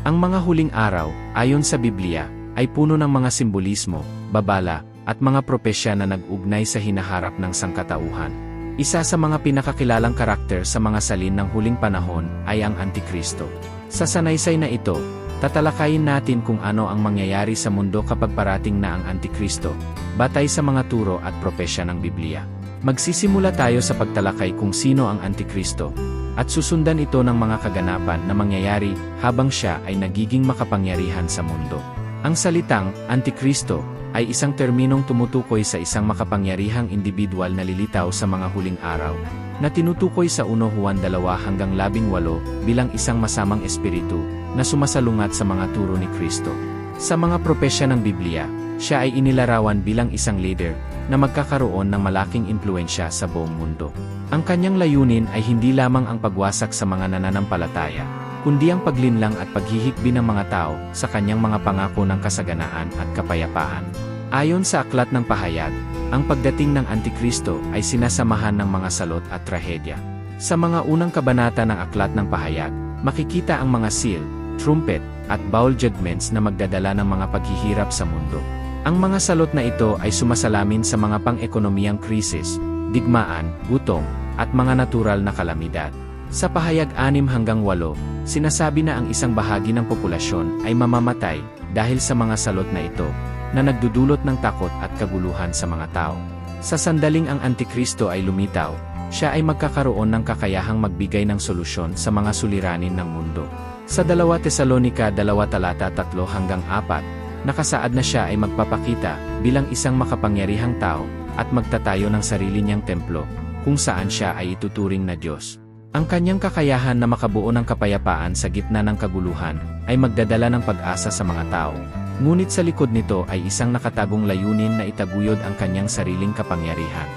Ang mga huling araw, ayon sa Biblia, ay puno ng mga simbolismo, babala, at mga propesya na nag-ugnay sa hinaharap ng sangkatauhan. Isa sa mga pinakakilalang karakter sa mga salin ng huling panahon ay ang Antikristo. Sa sanaysay na ito, tatalakayin natin kung ano ang mangyayari sa mundo kapag parating na ang Antikristo, batay sa mga turo at propesya ng Biblia. Magsisimula tayo sa pagtalakay kung sino ang Antikristo, at susundan ito ng mga kaganapan na mangyayari habang siya ay nagiging makapangyarihan sa mundo. Ang salitang Antikristo ay isang terminong tumutukoy sa isang makapangyarihang individual na lilitaw sa mga huling araw, na tinutukoy sa 1 Juan 2 hanggang 18 bilang isang masamang espiritu na sumasalungat sa mga turo ni Kristo. Sa mga propesya ng Biblia, siya ay inilarawan bilang isang leader na magkakaroon ng malaking impluensya sa buong mundo. Ang kanyang layunin ay hindi lamang ang pagwasak sa mga nananampalataya, kundi ang paglinlang at paghihikbi ng mga tao sa kanyang mga pangako ng kasaganaan at kapayapaan. Ayon sa aklat ng pahayag, ang pagdating ng Antikristo ay sinasamahan ng mga salot at trahedya. Sa mga unang kabanata ng aklat ng pahayag, makikita ang mga seal, trumpet, at bowl judgments na magdadala ng mga paghihirap sa mundo. Ang mga salot na ito ay sumasalamin sa mga pang-ekonomiyang krisis, digmaan, gutom, at mga natural na kalamidad. Sa pahayag 6 hanggang 8, sinasabi na ang isang bahagi ng populasyon ay mamamatay dahil sa mga salot na ito, na nagdudulot ng takot at kaguluhan sa mga tao. Sa sandaling ang Antikristo ay lumitaw, siya ay magkakaroon ng kakayahang magbigay ng solusyon sa mga suliranin ng mundo. Sa 2 Tesalonika 2 talata 3 hanggang 4, nakasaad na siya ay magpapakita bilang isang makapangyarihang tao at magtatayo ng sarili niyang templo kung saan siya ay ituturing na Diyos. Ang kanyang kakayahan na makabuo ng kapayapaan sa gitna ng kaguluhan ay magdadala ng pag-asa sa mga tao. Ngunit sa likod nito ay isang nakatagong layunin na itaguyod ang kanyang sariling kapangyarihan.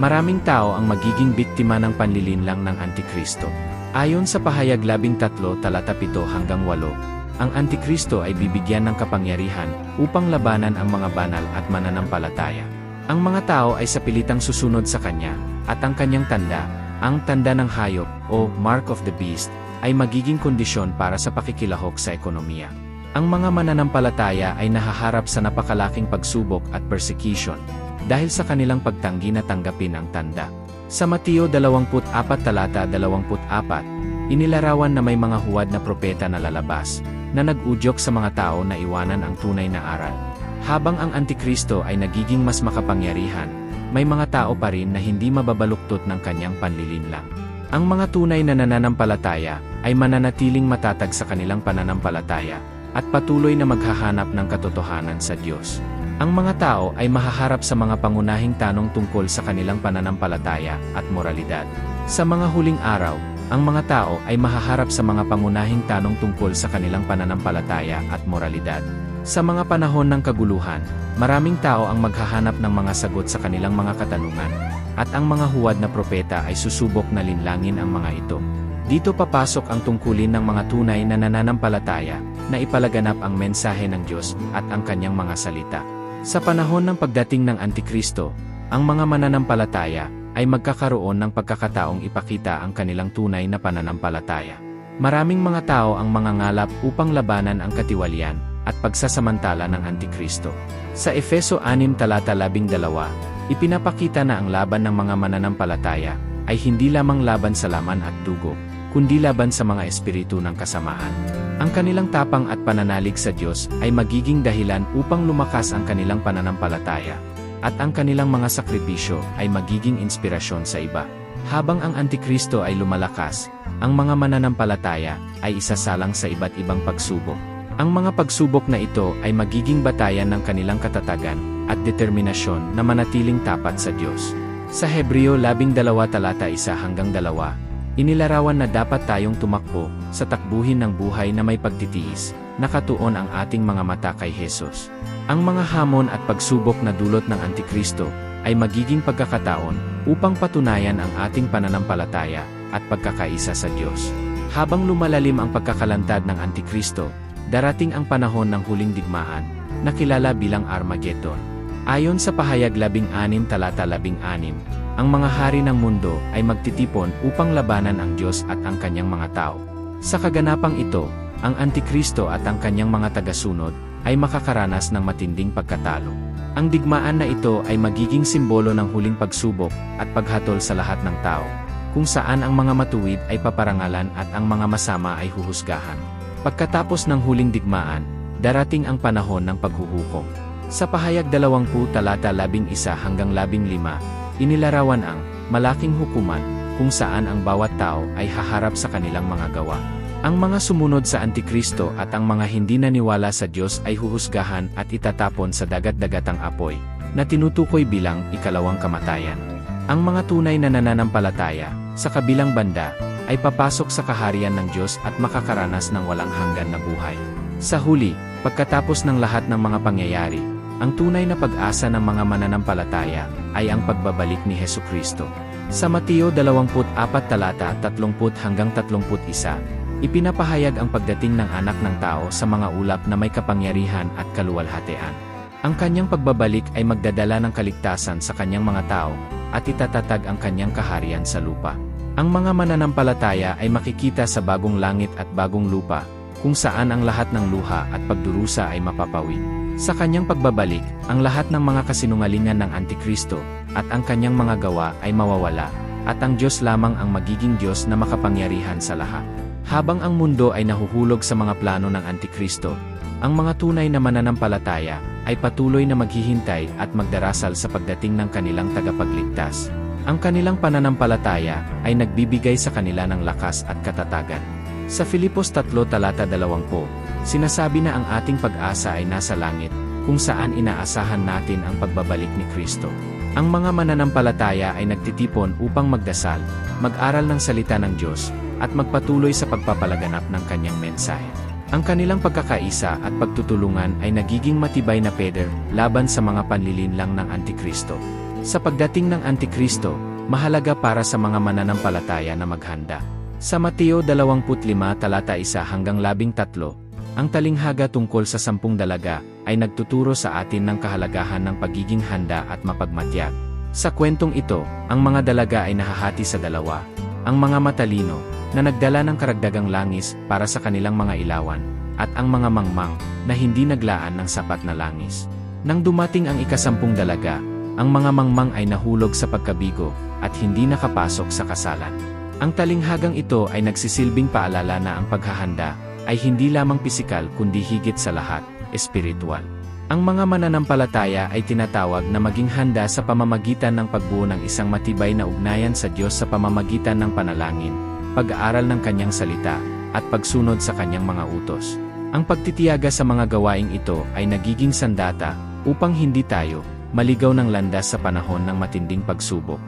Maraming tao ang magiging biktima ng panlilinlang ng Antikristo. Ayon sa pahayag 13 talata 7 hanggang 8, ang Antikristo ay bibigyan ng kapangyarihan upang labanan ang mga banal at mananampalataya. Ang mga tao ay sapilitang susunod sa kanya, at ang kanyang tanda, ang tanda ng hayop o mark of the beast, ay magiging kondisyon para sa pakikilahok sa ekonomiya. Ang mga mananampalataya ay nahaharap sa napakalaking pagsubok at persecution dahil sa kanilang pagtanggi na tanggapin ang tanda. Sa Mateo 24 talata 24, inilarawan na may mga huwad na propeta na lalabas, na nag-udyok sa mga tao na iwanan ang tunay na aral. Habang ang Antikristo ay nagiging mas makapangyarihan, may mga tao pa rin na hindi mababaluktot ng kanyang panlilinlang. Ang mga tunay na nananampalataya ay mananatiling matatag sa kanilang pananampalataya at patuloy na maghahanap ng katotohanan sa Diyos. Ang mga tao ay mahaharap sa mga pangunahing tanong tungkol sa kanilang pananampalataya at moralidad. Sa mga huling araw, ang mga tao ay mahaharap sa mga pangunahing tanong tungkol sa kanilang pananampalataya at moralidad. Sa mga panahon ng kaguluhan, maraming tao ang maghahanap ng mga sagot sa kanilang mga katanungan, at ang mga huwad na propeta ay susubok na linlangin ang mga ito. Dito papasok ang tungkulin ng mga tunay na nananampalataya na ipalaganap ang mensahe ng Diyos at ang kanyang mga salita. Sa panahon ng pagdating ng Antikristo, ang mga mananampalataya ay magkakaroon ng pagkakataong ipakita ang kanilang tunay na pananampalataya. Maraming mga tao ang mangangalap upang labanan ang katiwalian at pagsasamantala ng Antikristo. Sa Efeso 6 talata 12, ipinapakita na ang laban ng mga mananampalataya ay hindi lamang laban sa laman at dugo, kundi laban sa mga espiritu ng kasamaan. Ang kanilang tapang at pananalig sa Diyos ay magiging dahilan upang lumakas ang kanilang pananampalataya, at ang kanilang mga sakripisyo ay magiging inspirasyon sa iba. Habang ang Antikristo ay lumalakas, ang mga mananampalataya ay isasalang sa iba't ibang pagsubok. Ang mga pagsubok na ito ay magiging batayan ng kanilang katatagan at determinasyon na manatiling tapat sa Diyos. Sa Hebreo 12 talata 1 hanggang 2, inilarawan na dapat tayong tumakbo sa takbuhin ng buhay na may pagtitiis, nakatuon ang ating mga mata kay Jesus. Ang mga hamon at pagsubok na dulot ng Antikristo ay magiging pagkakataon upang patunayan ang ating pananampalataya at pagkakaisa sa Diyos. Habang lumalalim ang pagkakalantad ng Antikristo, darating ang panahon ng huling digmaan, na kilala bilang Armageddon. Ayon sa pahayag 16 talata 16, ang mga hari ng mundo ay magtitipon upang labanan ang Diyos at ang kanyang mga tao. Sa kaganapang ito, ang Antikristo at ang kanyang mga tagasunod ay makakaranas ng matinding pagkatalo. Ang digmaan na ito ay magiging simbolo ng huling pagsubok at paghatol sa lahat ng tao, kung saan ang mga matuwid ay paparangalan at ang mga masama ay huhusgahan. Pagkatapos ng huling digmaan, darating ang panahon ng paghuhukom. Sa pahayag 20 talata 11 hanggang 15, inilarawan ang malaking hukuman kung saan ang bawat tao ay haharap sa kanilang mga gawa. Ang mga sumunod sa Antikristo at ang mga hindi naniwala sa Diyos ay huhusgahan at itatapon sa dagat-dagatang apoy, na tinutukoy bilang ikalawang kamatayan. Ang mga tunay na nananampalataya, sa kabilang banda, ay papasok sa kaharian ng Diyos at makakaranas ng walang hanggan na buhay. Sa huli, pagkatapos ng lahat ng mga pangyayari, ang tunay na pag-asa ng mga mananampalataya ay ang pagbabalik ni Heso Kristo. Sa Mateo 24 talata 30 hanggang 31, ipinapahayag ang pagdating ng anak ng tao sa mga ulap na may kapangyarihan at kaluwalhatian. Ang kanyang pagbabalik ay magdadala ng kaligtasan sa kanyang mga tao at itatatag ang kanyang kaharian sa lupa. Ang mga mananampalataya ay makikita sa bagong langit at bagong lupa, kung saan ang lahat ng luha at pagdurusa ay mapapawid. Sa kanyang pagbabalik, ang lahat ng mga kasinungalingan ng Antikristo at ang kanyang mga gawa ay mawawala, at ang Diyos lamang ang magiging Diyos na makapangyarihan sa lahat. Habang ang mundo ay nahuhulog sa mga plano ng Antikristo, ang mga tunay na mananampalataya ay patuloy na maghihintay at magdarasal sa pagdating ng kanilang tagapagligtas. Ang kanilang pananampalataya ay nagbibigay sa kanila ng lakas at katatagan. Sa Filipos 3 talata 20, sinasabi na ang ating pag-asa ay nasa langit, kung saan inaasahan natin ang pagbabalik ni Kristo. Ang mga mananampalataya ay nagtitipon upang magdasal, mag-aral ng salita ng Diyos, at magpatuloy sa pagpapalaganap ng kanyang mensahe. Ang kanilang pagkakaisa at pagtutulungan ay nagiging matibay na peder laban sa mga panlilinlang ng Antikristo. Sa pagdating ng Antikristo, mahalaga para sa mga mananampalataya na maghanda. Sa Mateo 25 talata 1 hanggang 13, ang talinghaga tungkol sa sampung dalaga ay nagtuturo sa atin ng kahalagahan ng pagiging handa at mapagmatyag. Sa kwentong ito, ang mga dalaga ay nahahati sa dalawa, ang mga matalino, na nagdala ng karagdagang langis para sa kanilang mga ilawan, at ang mga mangmang na hindi naglaan ng sapat na langis. Nang dumating ang ikasampung dalaga, ang mga mangmang ay nahulog sa pagkabigo at hindi nakapasok sa kasalan. Ang talinghagang ito ay nagsisilbing paalala na ang paghahanda ay hindi lamang pisikal kundi higit sa lahat, espiritual. Ang mga mananampalataya ay tinatawag na maging handa sa pamamagitan ng pagbuo ng isang matibay na ugnayan sa Diyos sa pamamagitan ng panalangin, pag-aaral ng kanyang salita, at pagsunod sa kanyang mga utos. Ang pagtitiyaga sa mga gawaing ito ay nagiging sandata upang hindi tayo maligaw ng landas sa panahon ng matinding pagsubok.